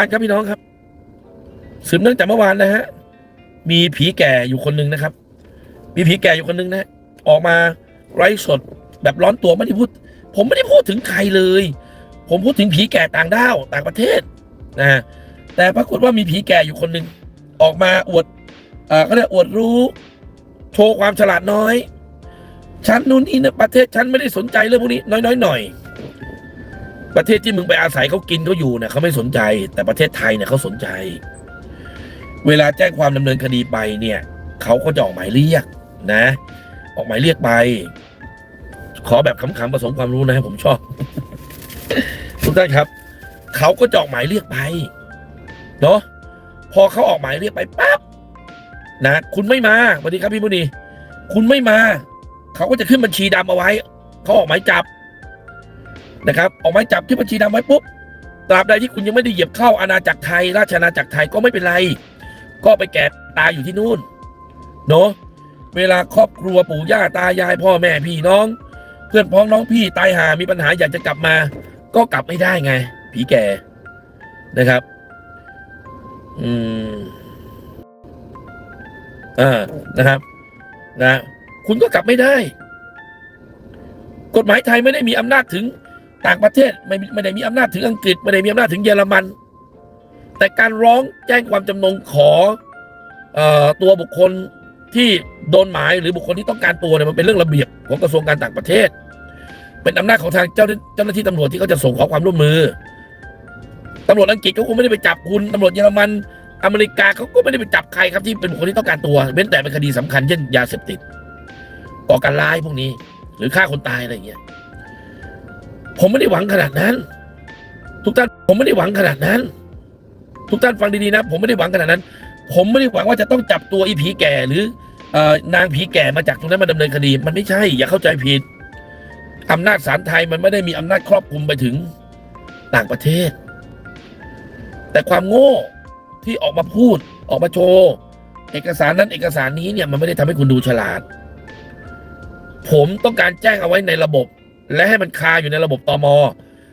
านครับพี่น้องครับ สืบเนื่องจากเมื่อวานนะฮะ มีผีแก่อยู่คนหนึ่งนะครับ มีผีแก่อยู่คนหนึ่งนะ ออกมาไร้สดแบบร้อนตัวไม่ได้พูด ผมไม่ได้พูดถึงใครเลย ผมพูดถึงผีแก่ต่างด้าวต่างประเทศนะ แต่ปรากฏว่ามีผีแก่อยู่คนหนึ่งออกมาอวดเอ่อก็เรียกอวดรู้ โชว์ความฉลาดน้อย ฉันนู่นนี่นะประเทศฉันไม่ได้สนใจเรื่องพวกนี้น้อยๆหน่อย ประเทศที่มึงไปอาศัยเขากินเขาอยู่เนี่ยเขาไม่สนใจ แต่ประเทศไทยเนี่ยเขาสนใจ เวลาแจ้งความดำเนินคดีไปเนี่ยเขาก็จะออกหมายเรียกนะ ออกหมายเรียกไป ขอแบบขำๆผสมความรู้นะผมชอบ ทุกท่านครับเขาก็จะออกหมายเรียกไปเนาะพอเขาออกหมายเรียกไปปั๊บนะคุณไม่มาสวัสดีครับพี่มุนีคุณไม่มาเขาก็จะขึ้นบัญชีดำเอาไว้เขาออกหมายจับ นะครับออกหมายจับที่บัญชีดำไว้ปุ๊บตราบใดที่คุณยังไม่ได้เหยียบเข้าอาณาจักรไทย ราชอาณาจักรไทยก็ไม่เป็นไร ก็ไปแก่ตายอยู่ที่นู่นเนาะเวลาครอบครัวปู่ย่าตายายพ่อแม่พี่น้อง เพื่อนพ้องน้องพี่ตายหามีปัญหาอยากจะกลับมา ก็กลับไม่ได้ไง ผีแก่นะครับ อืมอ่านะครับ นะ คุณก็กลับไม่ได้ กฎหมายไทยไม่ได้มีอำนาจถึง ต่างประเทศไม่ไม่ได้มีอำนาจถึงอังกฤษ ไม่ได้มีอำนาจถึงเยอรมัน แต่การร้องแจ้งความจำนงขออตัวบุคคลที่โดนหมายหรือบุคคลที่ต้องการตัวเนี่ยมันเป็นเรื่องระเบียบของกระทรวงการต่างประเทศ เป็นอำนาจของทางเจ้าเจ้าหน้าที่ตำรวจที่เขาจะส่งขอความร่วมมือตำรวจอังกฤษเขาคงไม่ได้ไปจับคุณตำรวจเยอรมันอเมริกาเขาก็ไม่ได้ไปจับใครครับที่เป็นบุคคลที่ต้องการตัวเว้นแต่เป็นคดีสำคัญเช่นยาเสพติดก่อการร้ายพวกนี้ หรือฆ่าคนตายอะไรอย่างเงี้ย ผมไม่ได้หวังขนาดนั้น ทุกท่านผมไม่ได้หวังขนาดนั้น ทุกท่านฟังดีๆนะ ผมไม่ได้หวังขนาดนั้น ผมไม่ได้หวังว่าจะต้องจับตัวอีผีแก่หรือเอ่อนางผีแก่มาจากตรงนั้นมาดำเนินคดี มันไม่ใช่ อย่าเข้าใจผิดอำนาจศาลไทยมันไม่ได้มีอำนาจครอบคลุมไปถึงต่างประเทศ แต่ความโง่ที่ออกมาพูดออกมาโชว์เอกสารนั้นเอกสารนี้เนี่ยมันไม่ได้ทำให้คุณดูฉลาด ผมต้องการแจ้งเอาไว้ในระบบ และให้มันคาอยู่ในระบบตม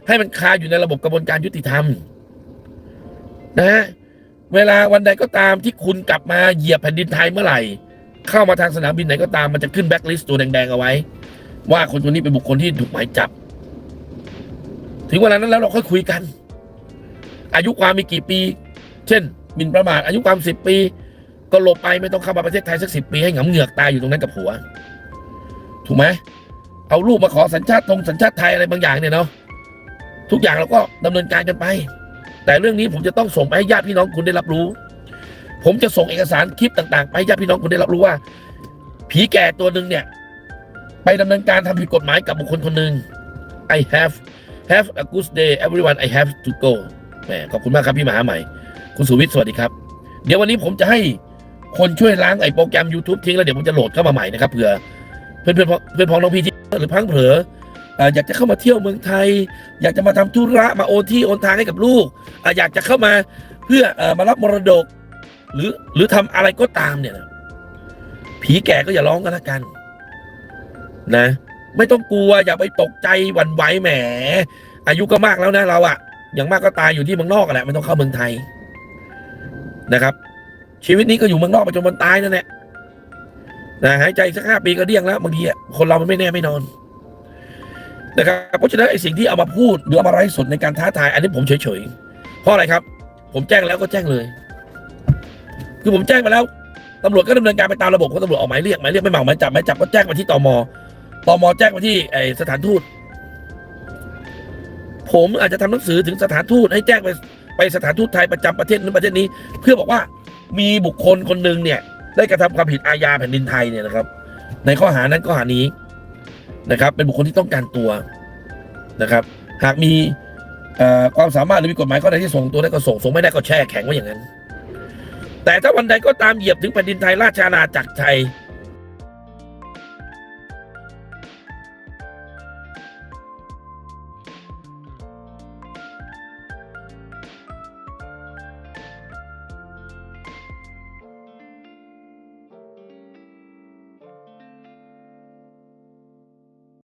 ให้มันคาอยู่ในระบบกระบวนการยุติธรรมนะฮะเวลาวันใดก็ตามที่คุณกลับมาเหยียบแผ่นดินไทยเมื่อไหร่ เข้ามาทางสนามบินไหนก็ตามมันจะขึ้นแบ็คลิสต์ตัวแดงๆเอาไว้ ว่าคนคนนี้เป็นบุคคลที่ถูกหมายจับ ถึงเวลานั้นแล้วเราค่อยคุยกัน อายุความมีกี่ปี เช่นหมิ่นประมาทอายุความสิบปี ก็หลบไปไม่ต้องเข้ามาประเทศไทยสักสิบปีให้หงำเหงือกตายอยู่ตรงนั้นกับผัว ถูกไหม เอาลูกมาขอสัญชาติทงสัญชาติไทยอะไรบางอย่างเนี่ยเนาะทุกอย่างเราก็ดำเนินการกันไป แต่เรื่องนี้ผมจะต้องส่งไปให้ญาติพี่น้องคุณได้รับรู้ ผมจะส่งเอกสารคลิปต่าง ๆ ไปญาติพี่น้องคุณได้รับรู้ว่า ผีแก่ตัวหนึ่งเนี่ย ไปดำเนินการทำผิดกฎหมายกับบุคคลคนหนึ่ง I have have a good day everyone I have to go แหมขอบคุณมากครับพี่มหาใหม่ คุณสุวิทย์สวัสดีครับ เดี๋ยววันนี้ผมจะให้คนช่วยล้างไอ้โปรแกรม YouTube ทิ้งแล้วเดี๋ยวผมจะโหลดเข้ามาใหม่นะครับเผื่อเพื่อนเพื่อนเพื่อนพ้องน้องพี่ที่ หรือพังเผลอเอ่ออยากจะเข้ามาเที่ยวเมืองไทย อยากจะมาทำธุระมาโอนที่โอนทางให้กับลูก อยากจะเข้ามาเพื่อมารับมรดก หรือหรือทำอะไรก็ตามเนี่ยนะผีแก่ก็อย่าร้องกันละกัน นะ ไม่ต้องกลัวอย่าไปตกใจหวั่นไหวแหม อายุก็มากแล้วนะเราอะอย่างมากก็ตายอยู่ที่เมืองนอกแหละไม่ต้องเข้าเมืองไทยนะครับ ชีวิตนี้ก็อยู่เมืองนอกไปจนวันตายนั่นแหละ นะหายใจสักห้าปีก็เดี้ยงแล้วบางทีอะคนเรามันไม่แน่ไม่นอนนะครับเพราะฉะนั้นไอ้สิ่งที่เอามาพูดหรือเอามาไร้สดในการท้าทาย อันนี้ผมเฉยๆเพราะอะไรครับ ผมแจ้งแล้วก็แจ้งเลย คือผมแจ้งมาแล้วตำรวจก็ดำเนินการไปตามระบบของตำรวจออกหมายเรียกหมายเรียกไม่เหมาหมายจับหมายจับก็แจ้งมาที่ตมตมแจ้งมาที่ไอ้สถานทูต ผมอาจจะทำหนังสือถึงสถานทูตให้แจ้งไปไปสถานทูตไทยประจำประเทศนั้นประเทศนี้ เพื่อบอกว่ามีบุคคลคนหนึ่งเนี่ย ได้กระทำความผิดอาญาแผ่นดินไทยเนี่ยนะครับ ในข้อหานั้นข้อหานี้นะครับ เป็นบุคคลที่ต้องการตัวนะครับ หากมีความสามารถหรือมีกฎหมายข้อใดที่ส่งตัวได้ก็ส่งส่งไม่ได้ก็แช่แข็งไว้อย่างนั้น แต่ถ้าวันใดก็ตามเหยียบถึงแผ่นดินไทยราชอาณาจักรไทย